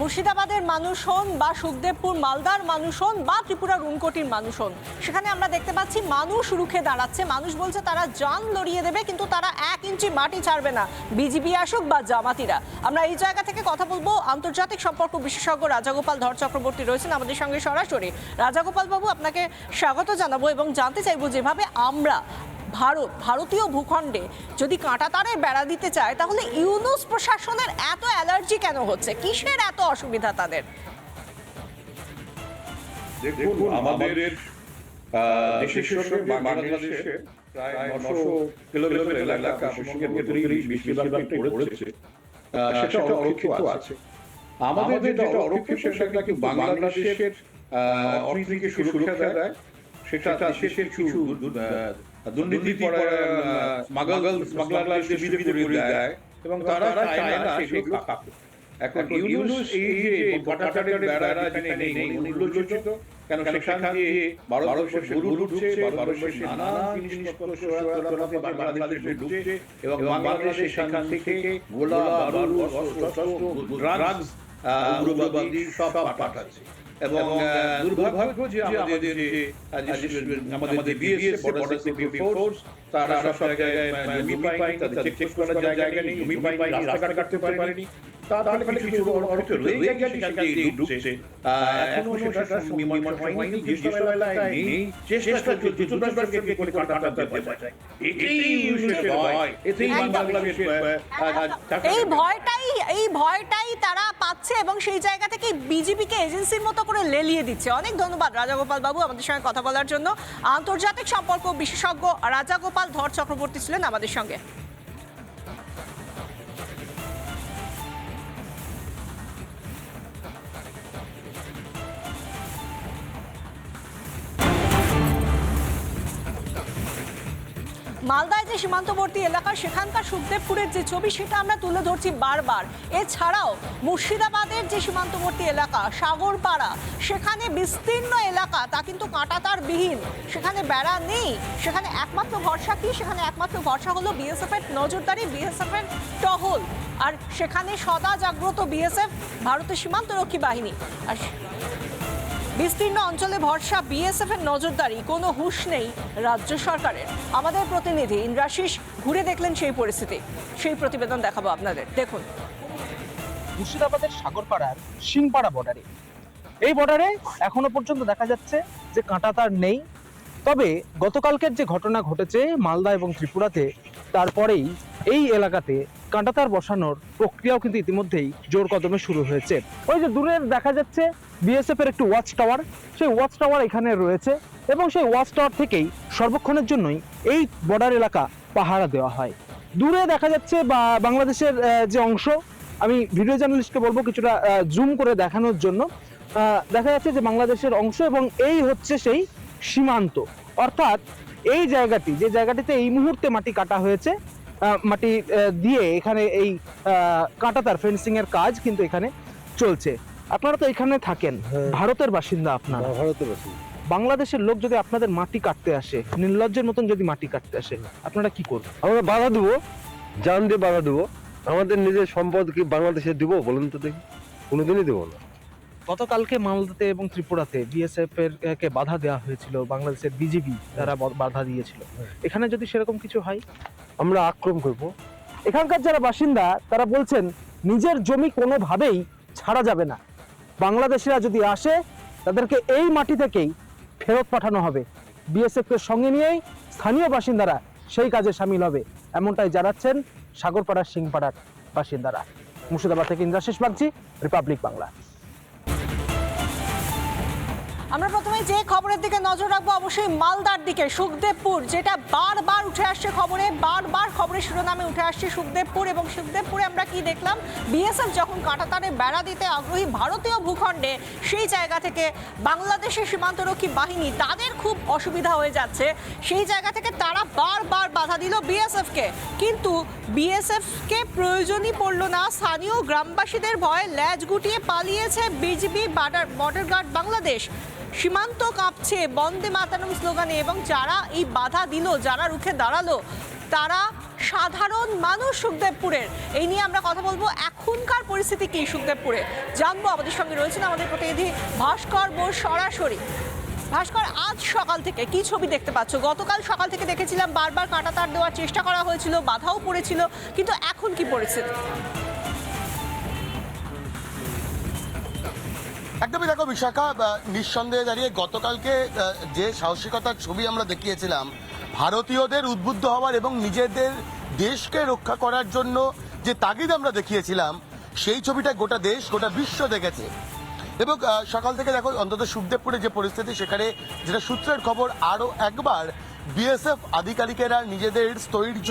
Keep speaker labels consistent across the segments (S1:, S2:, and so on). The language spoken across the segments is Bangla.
S1: মুর্শিদাবাদের মানুষ হন বা সুখদেবপুর, মালদার মানুষ হন বা ত্রিপুরার উনকোটির মানুষ হন। সেখানে আমরা দেখতে পাচ্ছি মানুষ রুখে দাঁড়াচ্ছে। মানুষ বলছে তারা জান লড়িয়ে দেবে, কিন্তু তারা এক ইঞ্চি মাটি ছাড়বে না। বিজেপি আসুক বা জামাতিরা। আমরা এই জায়গা থেকে কথা বলব। আন্তর্জাতিক সম্পর্ক বিশেষজ্ঞ রাজাগোপাল ধর চক্রবর্তী রয়েছেন আমাদের সঙ্গে সরাসরি। রাজাগোপাল বাবু, আপনাকে স্বাগত জানাব এবং জানতে চাইব যেভাবে আমরা ভারত ভারতীয় ভূখণ্ডে যদি কাঁটা তারে বেড়া দিতে চায় তাহলে ইউনুস প্রশাসনের এত অ্যালার্জি কেন হচ্ছে? কিসের এত অসুবিধা তাদের?
S2: দেখুন আমাদের আহ, দেশের সঙ্গে বাংলাদেশে প্রায় নশো কিলোমিটার এলাকা পশ্চিমবঙ্গের ভেতরেই বেশিরভাগটাই পড়েছে। সেটা অরক্ষিত আছে। আমাদের যেটা অরক্ষিত সেটা কি বাংলাদেশের অর্থনীতিকে সুরক্ষা দেয়। সেটা দেশের কিছু দুর্নীতি স্মাগল স্মাগলারদের বিরুদ্ধে করে দেয়। এবং তারা চায় না সেগুলো এখন ইউনুস এই যে বটাটারের বেড়া যেখানে নেই অনুল্লোচিত কেন সেখান দিয়ে ভারতবর্ষের গরু ঢুকছে ভারতবর্ষের নানান জিনিসপত্র বাংলাদেশে ঢুকছে। এবং বাংলাদেশ সেখান থেকে গোলা বারুদ অস্ত্র ড্রাগস উগ্রবাদী সব পাঠাচ্ছে এবং দুর্ভাগ্য যে আমাদের যে আহ, যে আমাদের বিএসএফ বর্ডার সিকিউরিটি ফোর্স তারা সব জায়গায় জমি পায়নি তাদের চেক চেক করার জায়গা নেই জমি পায়নি রাস্তাঘাট কাটতে পারেনি। তার কিছু অর্থ রয়ে গেছে সেখান দিয়ে ঢুকছে আহ, এখনও সেটা মীমাংসা হয়নি বিশ্ববেলায় নেই চেষ্টা চলছে চতুর্থকে করে কাটাতে পারে এটাই ভয় এতেই বাংলাদেশের আহ, আহ,
S1: এই ভয়টাই এই ভয়টাই পাচ্ছে এবং সেই জায়গা থেকে বিজেপিকে এজেন্সির মতো করে লেলিয়ে দিচ্ছে। অনেক ধন্যবাদ রাজাগোপাল বাবু আমাদের সঙ্গে কথা বলার জন্য। আন্তর্জাতিক সম্পর্ক বিশেষজ্ঞ রাজাগোপাল ধর চক্রবর্তী ছিলেন আমাদের সঙ্গে। মালদায় যে সীমান্তবর্তী এলাকা, সেখানকার সুখদেবপুরের যে ছবি, সেটা আমরা তুলে ধরছি বারবার। এছাড়াও মুর্শিদাবাদের যে সীমান্তবর্তী এলাকা, সাগরপাড়া, সেখানে বিস্তীর্ণ এলাকা, তা কিন্তু কাঁটাতার বিহীন সেখানে বেড়া নেই। সেখানে একমাত্র ভরসা কি? সেখানে একমাত্র ভরসা হলো বিএসএফ এর নজরদারি বিএসএফ এর টহল। আর সেখানে সদা জাগ্রত বিএসএফ, ভারতের সীমান্তরক্ষী বাহিনী। আর বিস্তীর্ণ অঞ্চলে ভরসা বিএসএফ এর নজরদারি, কোনো হুঁশ নেই রাজ্য সরকারের। আমাদের প্রতিনিধি ইন্দ্রাশিস ঘুরে দেখলেন সেই পরিস্থিতি। সেই প্রতিবেদন দেখাবো আপনাদের। দেখুন।
S3: মুর্শিদাবাদের সাগরপাড়ার সিংপাড়া বর্ডারে এই বর্ডারে এখনও পর্যন্ত দেখা যাচ্ছে যে কাঁটা তার নেই। তবে গতকালকের যে ঘটনা ঘটেছে মালদা এবং ত্রিপুরাতে, তারপরেই এই এলাকাতে কাঁটাতার বসানোর প্রক্রিয়াও কিন্তু ইতিমধ্যেই জোর কদমে শুরু হয়েছে। ওই যে দূরে দেখা যাচ্ছে বিএসএফ এর একটি ওয়াচ টাওয়ার সেই ওয়াচ টাওয়ার এখানে রয়েছে এবং সেই ওয়াচ টাওয়ার থেকেই সর্বক্ষণের জন্যই এই বর্ডার এলাকা পাহারা দেওয়া হয়। দূরে দেখা যাচ্ছে বা বাংলাদেশের যে অংশ, আমি ভিডিও জার্নালিস্টকে বলব কিছুটা জুম করে দেখানোর জন্য। দেখা যাচ্ছে যে বাংলাদেশের অংশ এবং এই হচ্ছে সেই সীমান্ত। অর্থাৎ এই জায়গাটি, যে জায়গাটিতে এই মুহূর্তে মাটি কাটা হয়েছে মাটি দিয়ে এখানে এই কাঁটাতার ফেন্সিং এর কাজ কিন্তু এখানে চলছে। আপনারা তো এখানে থাকেন।
S4: হ্যাঁ।
S3: ভারতের বাসিন্দা আপনারা।
S4: ভারতের বাসী
S3: বাংলাদেশের লোক যদি আপনাদের মাটি কাটতে আসে নির্লজ্জের মতন যদি মাটি কাটতে আসে আপনারা কি করবেন?
S4: আমরা বাধা দেবো জান দিয়ে বাধা দেবো। আমাদের নিজের সম্পদ কি বাংলাদেশে দিব বলুন তো দেখি। কোনোদিনই দেবো না।
S3: গতকালকে মালদাতে এবং ত্রিপুরাতে বিএসএফ এর কে বাধা দেওয়া হয়েছিল। বাংলাদেশের বিজিবি তারা বাধা দিয়েছিল। এখানে যদি সেরকম কিছু হয়?
S4: আমরা আক্রমণ করব।
S3: এখানকার যারা বাসিন্দা, তারা বলছেন, নিজের জমি কোনোভাবেই ছাড়া যাবে না। বাংলাদেশিরা যদি আসে, তাদেরকে এই মাটি থেকেই ফেরত পাঠানো হবে। বিএসএফ কে সঙ্গে নিয়েই স্থানীয় বাসিন্দারা সেই কাজে সামিল হবে। এমনটাই জানাচ্ছেন সাগরপাড়ার সিংপাড়ার বাসিন্দারা। মুর্শিদাবাদ থেকে ইন্দ্রাশিস বাগচি রিপাবলিক বাংলা।
S1: আমরা প্রথমে যে খবরের দিকে নজর রাখব, অবশ্যই মালদার দিকে, সুখদেবপুর, যেটা বারবার উঠে আসছে খবরে, বারবার খবরের শিরোনামে উঠে আসছে সুখদেবপুর এবং সুখদেবপুরে আমরা কি দেখলাম? বিএসএফ যখন কাঁটাতারে বেড়া দিতে আগ্রহী ভারতীয় ভূখণ্ডে, সেই জায়গা থেকে বাংলাদেশের সীমান্তরক্ষী বাহিনী তাদের খুব অসুবিধা হয়ে যাচ্ছে। সেই জায়গা থেকে তারা বারবার বাধা দিল বিএসএফকে কিন্তু বিএসএফকে প্রয়োজনই পড়ল না। স্থানীয় গ্রামবাসীদের ভয়ে ল্যাজ গুটিয়ে পালিয়েছে BGB border border guard Bangladesh. সীমান্ত কাঁপছে বন্দে মাতারম স্লোগানে এবং যারা এই বাধা দিল, যারা রুখে দাঁড়াল, তারা সাধারণ মানুষ সুখদেবপুরের। এই নিয়ে আমরা কথা বলব এখনকার পরিস্থিতি কি সুখদেবপুরে। জানব আমাদের সঙ্গে রয়েছেন আমাদের প্রতিনিধি ভাস্কর বোস সরাসরি। ভাস্কর, আজ সকাল থেকে কি ছবি দেখতে পাচ্ছ? গতকাল সকাল থেকে দেখেছিলাম বারবার কাঁটাতার দেওয়ার চেষ্টা করা হয়েছিল, বাধাও পড়েছিল, কিন্তু এখন কি পরিস্থিতি?
S5: একদমই দেখো, বিশাখা নিঃসন্দেহে দাঁড়িয়ে গতকালকে যে সাহসিকতার ছবি আমরা দেখিয়েছিলাম, ভারতীয়দের উদ্বুদ্ধ হওয়ার এবং নিজেদের দেশকে রক্ষা করার জন্য যে তাগিদ আমরা দেখিয়েছিলাম, সেই ছবিটা গোটা দেশ, গোটা বিশ্ব দেখেছে। এবং সকাল থেকে দেখো, অন্তত সুখদেবপুরে যে পরিস্থিতি, সেখানে যেটা সূত্রের খবর, আরও একবার বিএসএফ আধিকারিকেরা নিজেদের স্থৈর্য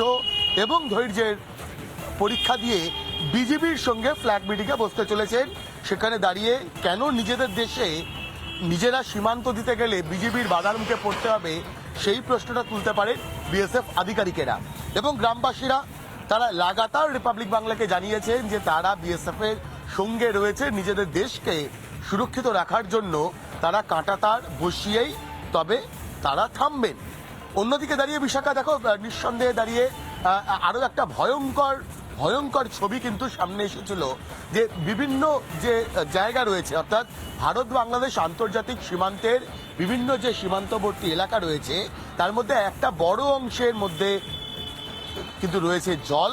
S5: এবং ধৈর্যের পরীক্ষা দিয়ে বিজেপির সঙ্গে ফ্ল্যাগ মিটিংয়ে বসতে চলেছেন। সেখানে দাঁড়িয়ে কেন নিজেদের দেশে নিজেরা সীমান্ত দিতে গেলে বিজেপির বাধার মুখে পড়তে হবে, সেই প্রশ্নটা তুলতে পারেন বিএসএফ আধিকারিকেরা। এবং গ্রামবাসীরা তারা লাগাতার রিপাবলিক বাংলাকে জানিয়েছেন যে তারা বিএসএফ এর সঙ্গে রয়েছে নিজেদের দেশকে সুরক্ষিত রাখার জন্য। তারা কাঁটাতার বসিয়েই তবে তারা থামবেন। অন্যদিকে দাঁড়িয়ে বিশাখা, দেখো নিঃসন্দেহে দাঁড়িয়ে আরও একটা ভয়ঙ্কর ভয়ঙ্কর ছবি কিন্তু সামনে এসেছিল যে বিভিন্ন যে জায়গা রয়েছে, অর্থাৎ ভারত বাংলাদেশ আন্তর্জাতিক সীমান্তের বিভিন্ন যে সীমান্তবর্তী এলাকা রয়েছে, তার মধ্যে একটা বড় অংশের মধ্যে কিন্তু রয়েছে জল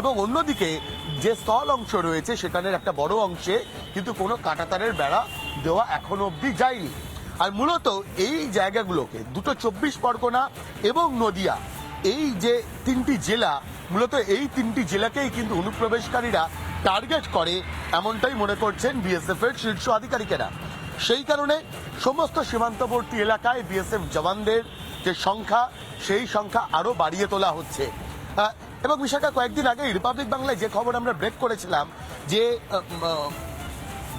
S5: এবং অন্যদিকে যে স্থল অংশ রয়েছে সেখানের একটা বড় অংশে কিন্তু কোনো কাঁটাতারের বেড়া দেওয়া এখনও অবধি যায়নি। আর মূলত এই জায়গাগুলোকে, দুটো চব্বিশ পরগনা এবং নদিয়া, এই যে তিনটি জেলা মূলত এই তিনটি জেলাকেই কিন্তু অনুপ্রবেশকারীরা টার্গেট করে, এমনটাই মনে করছেন বিএসএফ এর শীর্ষ আধিকারিকেরা। সেই কারণে সমস্ত সীমান্তবর্তী এলাকায় বিএসএফ জওয়ানদের যে সংখ্যা, সেই সংখ্যা আরও বাড়িয়ে তোলা হচ্ছে। এবং বিশাখা, কয়েকদিন আগে রিপাবলিক বাংলায় যে খবর আমরা ব্রেক করেছিলাম, যে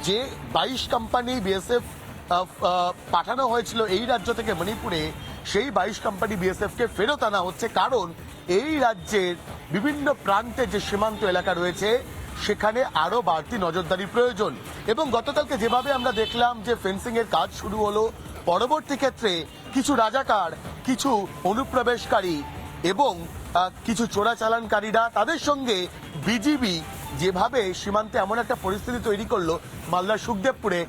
S5: যে বাইশ কোম্পানি বিএসএফ পাঠানো হয়েছিল এই রাজ্য থেকে মণিপুরে, সেই বাইশ কোম্পানি বিএসএফ কে ফেরত আনা হচ্ছে। কারণ এই রাজ্যের বিভিন্ন প্রান্তে যে সীমান্ত এলাকা রয়েছে, সেখানে আরও বাড়তি নজরদারি প্রয়োজন। এবং গতকালকে যেভাবে আমরা দেখলাম যে ফেন্সিং এর কাজ শুরু হলো, পরবর্তী ক্ষেত্রে কিছু রাজাকার, কিছু অনুপ্রবেশকারী এবং কিছু চোরাচালানকারীরা তাদের সঙ্গে বিজিবি যেভাবে সীমান্তে এমন একটা পরিস্থিতি তৈরি করল মালদার সুখদেবপুরে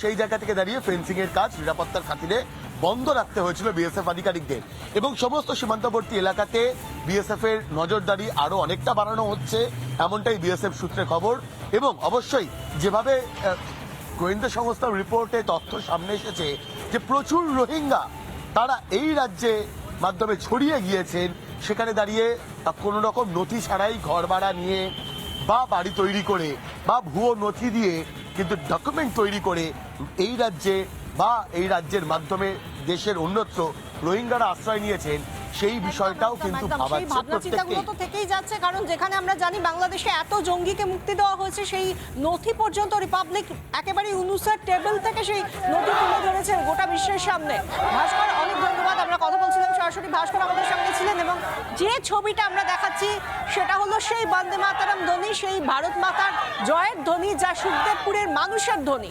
S5: সেই জায়গা থেকে দাঁড়িয়ে ফেন্সিং এর কাজ নিরাপত্তার খাতিরে বন্ধ রাখতে হয়েছিল বিএসএফ আধিকারিকদের। এবং সমস্ত সীমান্তবর্তী এলাকাতে বিএসএফ এর নজরদারি আরও অনেকটা বাড়ানো হচ্ছে, এমনটাই বিএসএফ সূত্রে খবর। এবং অবশ্যই যেভাবে গোয়েন্দা সংস্থার রিপোর্টে তথ্য সামনে এসেছে যে প্রচুর রোহিঙ্গা তারা এই রাজ্যে মাধ্যমে ছড়িয়ে গিয়েছেন, সেখানে দাঁড়িয়ে কোনো রকম নথি ছাড়াই ঘর ভাড়া নিয়ে বা বাড়ি তৈরি করে বা ভুয়ো নথি দিয়ে কিন্তু ডকুমেন্ট তৈরি করে এই রাজ্যে বা এই রাজ্যের মাধ্যমে দেশের অন্যত্র রোহিঙ্গারা আশ্রয় নিয়েছেন সেই বিষয়টাও কিন্তু ভাবাচ্ছে
S1: ভাবনা চিন্তাগুলো
S5: প্রত্যেককে
S1: তো থেকেই যাচ্ছে কারণ যেখানে আমরা জানি বাংলাদেশে এত জঙ্গিকে মুক্তি দেওয়া হয়েছে সেই নথি পর্যন্ত রিপাবলিক একেবারে ইউনুসের টেবিল থেকে সেই নথি তুলে ধরেছে গোটা বিশ্বের সামনে। ভাস্কর অনেক ধন্যবাদ আমরা কথা বলছিলাম সরাসরি ভাস্কর আমাদের সঙ্গে ছিলেন এবং যে ছবিটা আমরা দেখাচ্ছি সেটা হলো সেই বন্দে মাতারাম ধ্বনি সেই ভারত মাতার জয়ের ধ্বনি যা সুখদেবপুরের মানুষের ধ্বনি।